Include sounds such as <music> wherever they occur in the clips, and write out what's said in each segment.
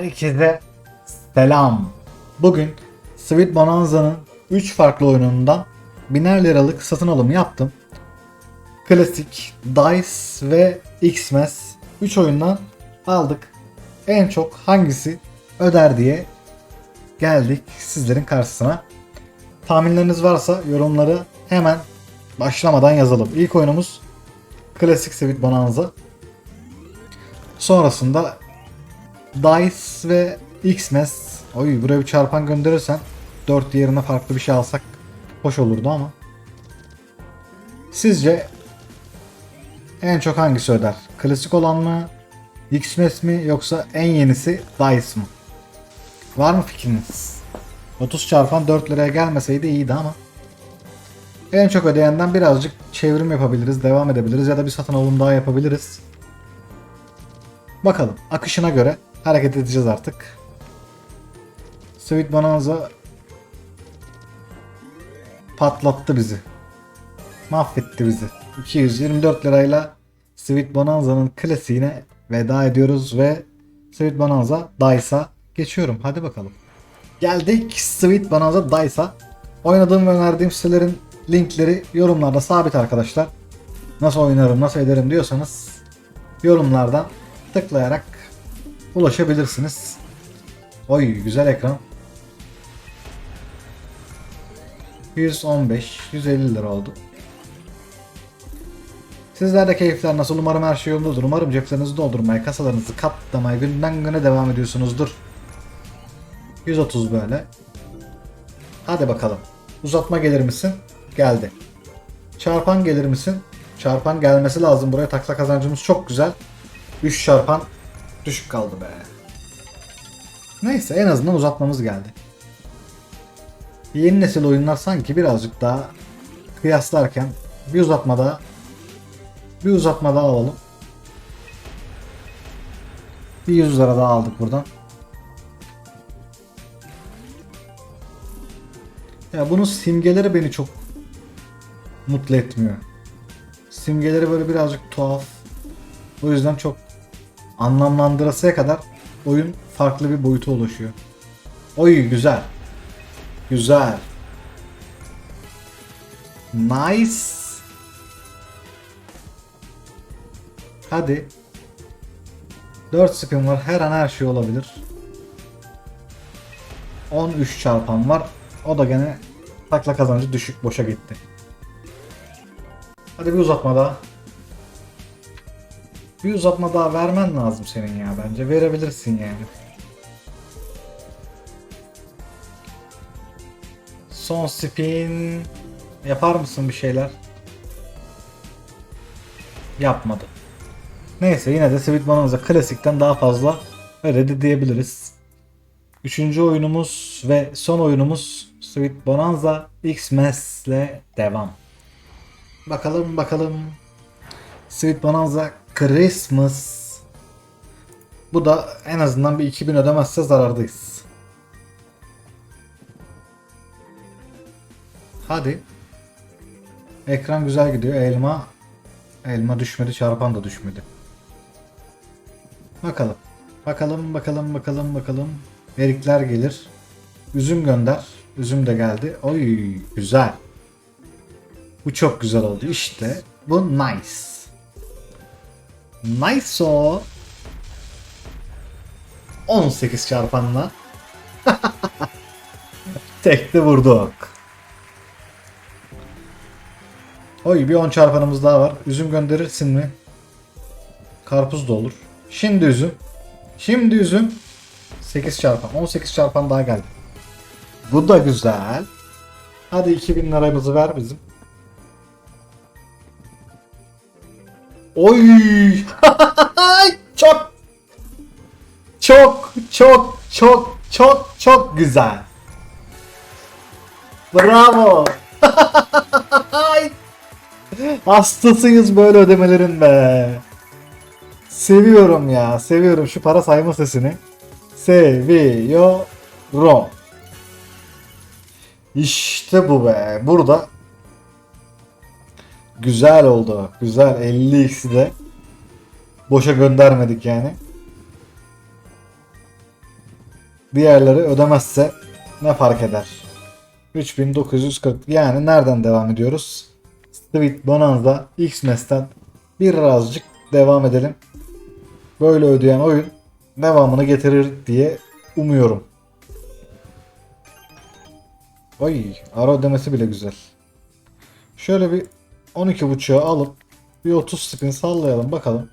Herkese selam. Bugün Sweet Bonanza'nın 3 farklı oyunundan biner liralık satın alımı yaptım. Klasik, Dice ve Xmas 3 oyundan aldık. En çok hangisi öder diye geldik sizlerin karşısına. Tahminleriniz varsa yorumları hemen başlamadan yazalım. İlk oyunumuz Klasik Sweet Bonanza. Sonrasında Dice ve Xmas. Oy buraya bir çarpan gönderirsen 4 yerine farklı bir şey alsak hoş olurdu ama. Sizce en çok hangisi öder? Klasik olan mı? Xmas mi yoksa en yenisi Dice mı? Var mı fikriniz? 30 çarpan 4 liraya gelmeseydi iyiydi ama. En çok ödeyenden birazcık çevrim yapabiliriz, devam edebiliriz ya da bir satın alım daha yapabiliriz. Bakalım akışına göre hareket edeceğiz artık. Sweet Bonanza patlattı bizi. Mahvetti bizi. 224 lirayla Sweet Bonanza'nın klasiğine veda ediyoruz ve Sweet Bonanza Dice'a geçiyorum. Hadi bakalım. Geldik Sweet Bonanza Dice'a. Oynadığım ve önerdiğim sitelerin linkleri yorumlarda sabit arkadaşlar. Nasıl oynarım, nasıl ederim diyorsanız yorumlardan tıklayarak ulaşabilirsiniz. Oy güzel ekran. 115, 150 lira oldu. Sizlerde keyifler nasıl? Umarım her şey yolundadır. Umarım ceplerinizi doldurmaya, kasalarınızı katlamaya günden güne devam ediyorsunuzdur. 130 böyle. Hadi bakalım. Uzatma gelir misin? Geldi. Çarpan gelir misin? Çarpan gelmesi lazım. Buraya takla kazancımız çok güzel. 3 çarpan düşük kaldı be. Neyse en azından uzatmamız geldi. Yeni nesil oyunlar sanki birazcık daha kıyaslarken bir uzatma daha bir uzatma daha alalım. Bir 100 lira daha aldık buradan. Ya bunun simgeleri beni çok mutlu etmiyor. Simgeleri böyle birazcık tuhaf. O yüzden çok anlamlandırasıya kadar oyun farklı bir boyuta ulaşıyor. Oy güzel. Güzel. Nice. Hadi. 4 spin var. Her an her şey olabilir. 13 çarpan var. O da gene takla kazancı düşük boşa gitti. Hadi bir uzatma daha. Bir uzatma daha vermen lazım senin ya bence. Verebilirsin yani. Son spin. Yapar mısın bir şeyler? Yapmadı. Neyse yine de Sweet Bonanza klasikten daha fazla öyle diyebiliriz. Üçüncü oyunumuz ve son oyunumuz Sweet Bonanza X-Mess ile devam. Bakalım bakalım. Sweet Bonanza Christmas. Bu da en azından bir 2000 ödemezse zarardayız. Hadi. Ekran güzel gidiyor. Elma elma düşmedi, çarpan da düşmedi. Bakalım. Bakalım, bakalım, bakalım, bakalım. Erikler gelir. Üzüm gönder. Üzüm de geldi. Oy, güzel. Bu çok güzel oldu. İşte bu nice. Nice o. 18 çarpanla. <laughs> Tekte vurduk. Oy bir 10 çarpanımız daha var. Üzüm gönderirsin mi? Karpuz da olur. Şimdi üzüm. Şimdi üzüm. 8 çarpan. 18 çarpan daha geldi. Bu da güzel. Hadi 2000 liramızı ver bizim. Oy! <laughs> çok çok çok çok çok çok güzel. Bravo. <laughs> Hastasıyız böyle ödemelerin be. Seviyorum ya. Seviyorum şu para sayma sesini. Seviyorum. İşte bu be. Burada güzel oldu. Güzel 50x'i de boşa göndermedik yani. Diğerleri ödemezse ne fark eder? 3940 yani nereden devam ediyoruz? Sweet Bonanza Xmas'ten birazcık devam edelim. Böyle ödeyen oyun devamını getirir diye umuyorum. Ay ara ödemesi bile güzel. Şöyle bir 12.5'a alıp bir 30 spin sallayalım bakalım.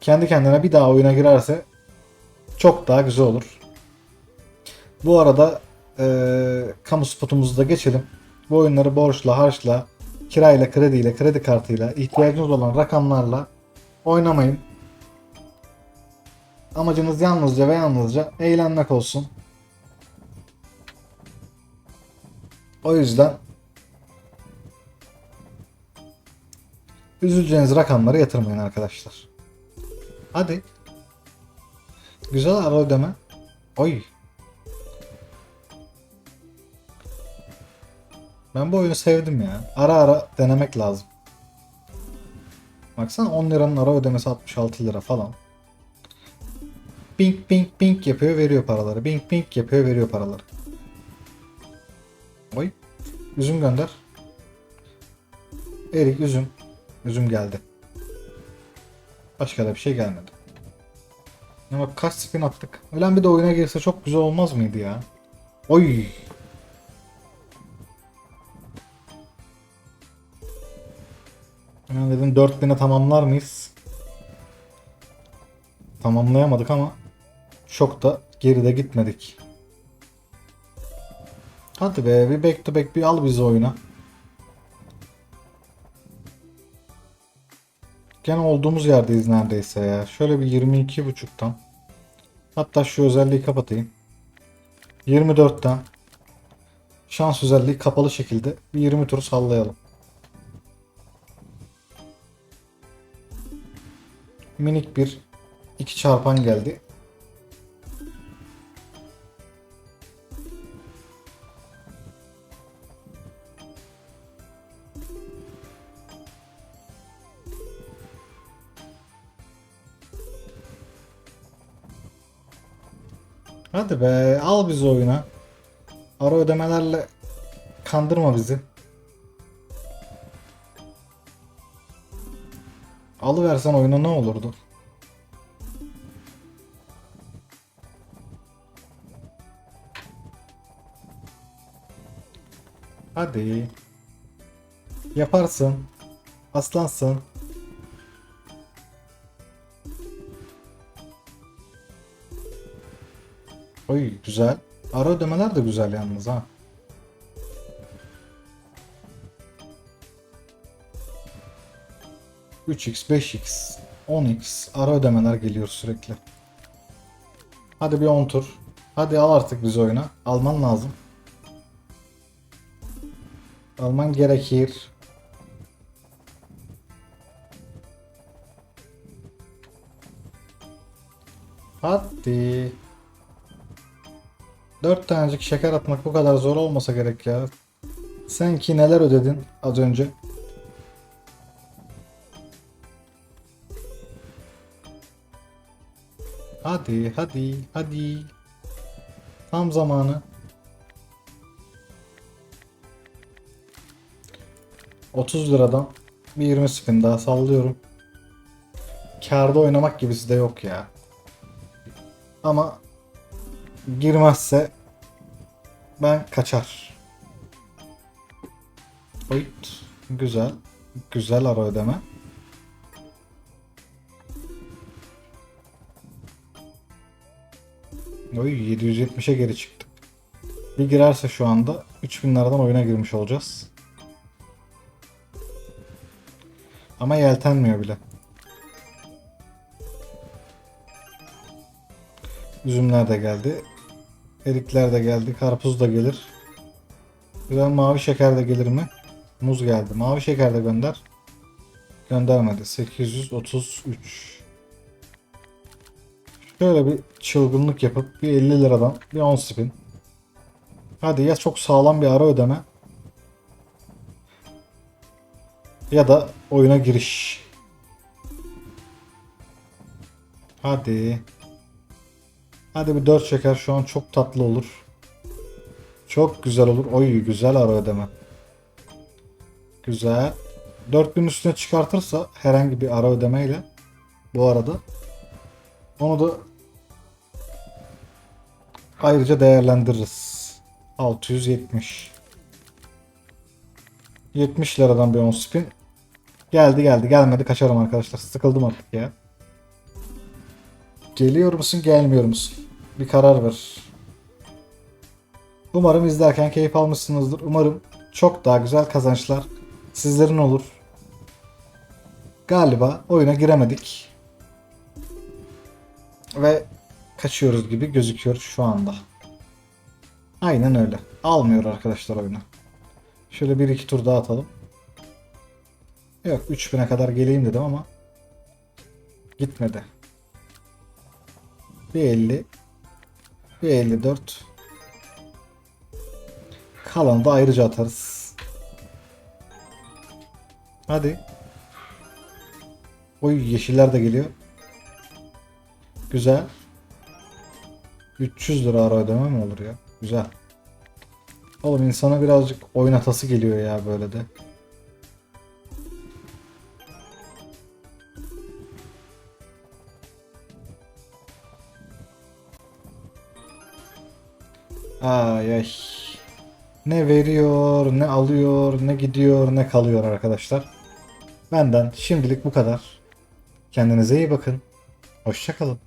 Kendi kendine bir daha oyuna girerse çok daha güzel olur. Bu arada eee kamu spotumuzu da geçelim. Bu oyunları borçla, harçla, kirayla, krediyle, kredi kartıyla, ihtiyacınız olan rakamlarla oynamayın. Amacınız yalnızca ve yalnızca eğlenmek olsun. O yüzden üzüleceğiniz rakamları yatırmayın arkadaşlar. Hadi. Güzel ara ödeme. Oy. Ben bu oyunu sevdim ya. Ara ara denemek lazım. Baksana 10 liranın ara ödemesi 66 lira falan. Bink bink bink yapıyor veriyor paraları. Bink bink yapıyor veriyor paraları. Oy. Üzüm gönder. Erik üzüm. Üzüm geldi. Başka da bir şey gelmedi. Bak kaç spin attık. Ölen bir de oyuna girse çok güzel olmaz mıydı ya? Oy. Ben dedim 4000'e tamamlar mıyız? Tamamlayamadık ama çok da geride gitmedik. Hadi be bir back to back bir al bizi oyuna. Gene olduğumuz yerdeyiz neredeyse ya. Şöyle bir 22.5'tan. Hatta şu özelliği kapatayım. 24'ten. Şans özelliği kapalı şekilde bir 20 tur sallayalım. Minik bir 2 çarpan geldi. Hadi be al bizi oyuna. Ara ödemelerle kandırma bizi. Alıversen oyuna ne olurdu? Hadi. Yaparsın. Aslansın. Oy güzel. Ara ödemeler de güzel yalnız ha. ...3x, 5x, 10x ara ödemeler geliyor sürekli. Hadi bir 10 tur. Hadi al artık bizi oyuna. Alman lazım. Alman gerekir. Hadi. Dört tanecik şeker atmak bu kadar zor olmasa gerek ya. Sen ki neler ödedin az önce? Hadi, hadi, hadi. Tam zamanı. ...30 liradan bir 20 spin daha sallıyorum. Karda oynamak gibisi de yok ya. Ama girmezse ben kaçar. Oyt. Güzel. Güzel ara ödeme. Oy 770'e geri çıktık. Bir girerse şu anda 3000 liradan oyuna girmiş olacağız. Ama yeltenmiyor bile. Üzümler de geldi. Erikler de geldi. Karpuz da gelir. Güzel mavi şeker de gelir mi? Muz geldi. Mavi şeker de gönder. Göndermedi. 833. Şöyle bir çılgınlık yapıp bir 50 liradan bir 10 spin. Hadi ya çok sağlam bir ara ödeme. Ya da oyuna giriş. Hadi. Hadi bir 4 çeker şu an çok tatlı olur. Çok güzel olur. Oy güzel ara ödeme. Güzel. 4000 üstüne çıkartırsa herhangi bir ara ödemeyle bu arada onu da ayrıca değerlendiririz. 670 70 liradan bir 10 spin. Geldi geldi gelmedi kaçarım arkadaşlar. Sıkıldım artık ya. Geliyor musun gelmiyor musun? Bir karar ver. Umarım izlerken keyif almışsınızdır. Umarım çok daha güzel kazançlar sizlerin olur. Galiba oyuna giremedik. Ve kaçıyoruz gibi gözüküyor şu anda. Aynen öyle. Almıyor arkadaşlar oyunu. Şöyle bir iki tur daha atalım. Yok 3000'e kadar geleyim dedim ama gitmedi. Bir 50 bir 54 Kalanı da ayrıca atarız. Hadi. Oy yeşiller de geliyor. Güzel. 300 lira ara ödeme mi olur ya? Güzel. Oğlum insana birazcık oynatası geliyor ya böyle de. Ay ay. Ne veriyor, ne alıyor, ne gidiyor, ne kalıyor arkadaşlar. Benden şimdilik bu kadar. Kendinize iyi bakın. Hoşçakalın.